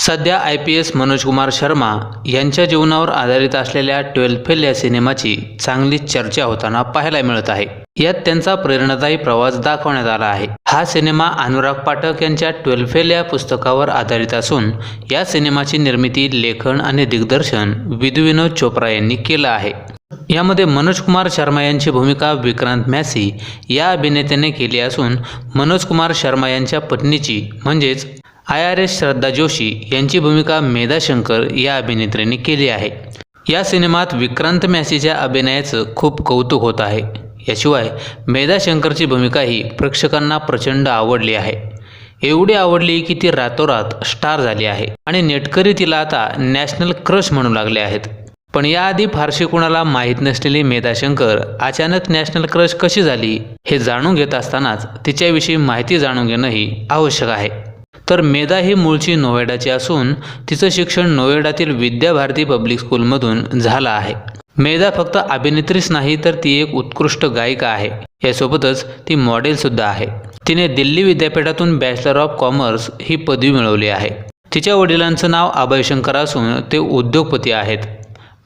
सध्या I P S Manojkumar Sharma यांच्या जीवनावर आधारित असलेल्या ट्वेल्थ फेल या सिनेमाची चांगली चर्चा होताना पाहायला मिळत आहे. यात त्यांचा प्रेरणादायी प्रवास दाखवण्यात आला आहे. हा सिनेमा अनुराग पाठक यांच्या ट्वेल्थ फेल या पुस्तकावर आधारित असून या सिनेमाची निर्मिती लेखन आणि दिग्दर्शन विधू विनोद चोप्रा यांनी केलं आहे. यामध्ये मनोज कुमार शर्मा यांची भूमिका विक्रांत मॅसी या अभिनेत्याने केली असून मनोज कुमार शर्मा यांच्या पत्नीची म्हणजेच I R S Shraddha Joshi यांची भूमिका मेधा शंकर या अभिनेत्रीने केली आहे. या सिनेमात विक्रांत मॅसीच्या अभिनयाचं खूप कौतुक होत आहे. याशिवाय मेधा शंकरची भूमिकाही प्रेक्षकांना प्रचंड आवडली आहे. एवढी आवडली की ती रातोरात स्टार झाली आहे आणि नेटकरी तिला आता नॅशनल क्रश म्हणू लागले आहेत. पण याआधी फारशी कुणाला माहीत नसलेली मेधा शंकर अचानक नॅशनल क्रश कशी झाली हे जाणून घेत असतानाच तिच्याविषयी माहिती जाणून घेणंही आवश्यक आहे. तर मेधा ही मूळची नोएडाची असून तिचं शिक्षण नोएडातील विद्याभारती पब्लिक स्कूलमधून झालं आहे. मेधा फक्त अभिनेत्रीच नाही तर ती एक उत्कृष्ट गायिका आहे. यासोबतच ती मॉडेलसुद्धा आहे. तिने दिल्ली विद्यापीठातून बॅचलर ऑफ कॉमर्स ही पदवी मिळवली आहे. तिच्या वडिलांचं नाव अभयशंकर असून ते उद्योगपती आहेत.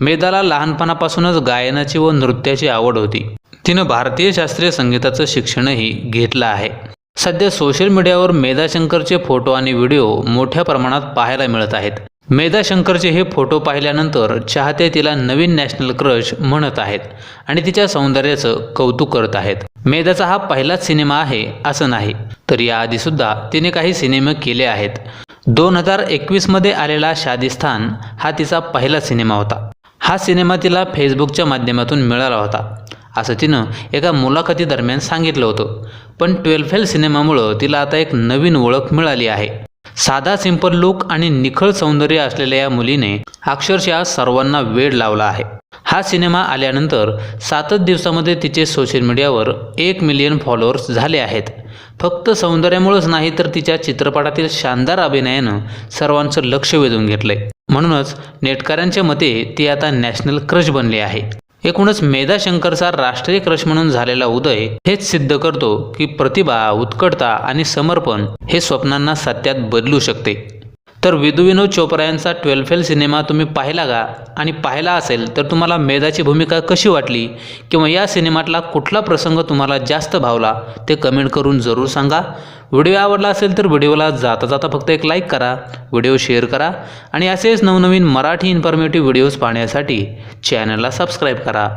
मेधाला लहानपणापासूनच गायनाची व नृत्याची आवड होती. तिनं भारतीय शास्त्रीय संगीताचं शिक्षणही घेतलं आहे. सध्या सोशल मीडियावर मेधा शंकरचे फोटो आणि व्हिडिओ मोठ्या प्रमाणात पाहायला मिळत आहेत. मेधा शंकरचे हे फोटो पाहिल्यानंतर चाहते तिला नवीन नॅशनल क्रश म्हणत आहेत आणि तिच्या सौंदर्याचं कौतुक करत आहेत. मेधाचा हा पहिलाच सिनेमा आहे असं नाही तर याआधीसुद्धा तिने काही सिनेमे केले आहेत. दोन हजार एकवीसमध्ये आलेला शादिस्थान हा तिचा पहिला सिनेमा होता. हा सिनेमा तिला फेसबुकच्या माध्यमातून मिळाला होता. असं तिनं एका मुलाखतीदरम्यान सांगितलं होतं. पण ट्वेल्व फेल सिनेमामुळं तिला आता एक नवीन ओळख मिळाली आहे. साधा सिंपल लुक आणि निखळ सौंदर्य असलेल्या या मुलीने अक्षरशः सर्वांना वेड लावला आहे. हा सिनेमा आल्यानंतर सातच दिवसामध्ये तिचे सोशल मीडियावर एक मिलियन फॉलोअर्स झाले आहेत. फक्त सौंदर्यामुळंच नाही तर तिच्या चित्रपटातील शानदार अभिनयानं सर्वांचं लक्ष वेधून घेतलंय. म्हणूनच नेटकऱ्यांच्या मते ती आता नॅशनल क्रश बनली आहे. एकूणच मेधाशंकरचा राष्ट्रीय क्रश म्हणून झालेला उदय हेच सिद्ध करतो की प्रतिभा उत्कटता आणि समर्पण हे स्वप्नांना सत्यात बदलू शकते. तर विधू विनोद चोप्रा यांचा ट्वेल्व फेल सिनेमा तुम्ही पाहिला का? आणि पाहिला असेल तर तुम्हाला मेधाची भूमिका कशी वाटली? किंवा या सिनेमातला कुठला प्रसंग तुम्हाला जास्त भावला? ते कमेंट करून जरूर सांगा. व्हिडिओ आवडला असेल तर व्हिडिओला जाता जाता फक्त एक लाईक करा व्हिडिओ शेअर करा आणि असेच नवनवीन मराठी इन्फॉर्मेटिव्ह व्हिडिओज पाहण्यासाठी चॅनलला सबस्क्राईब करा.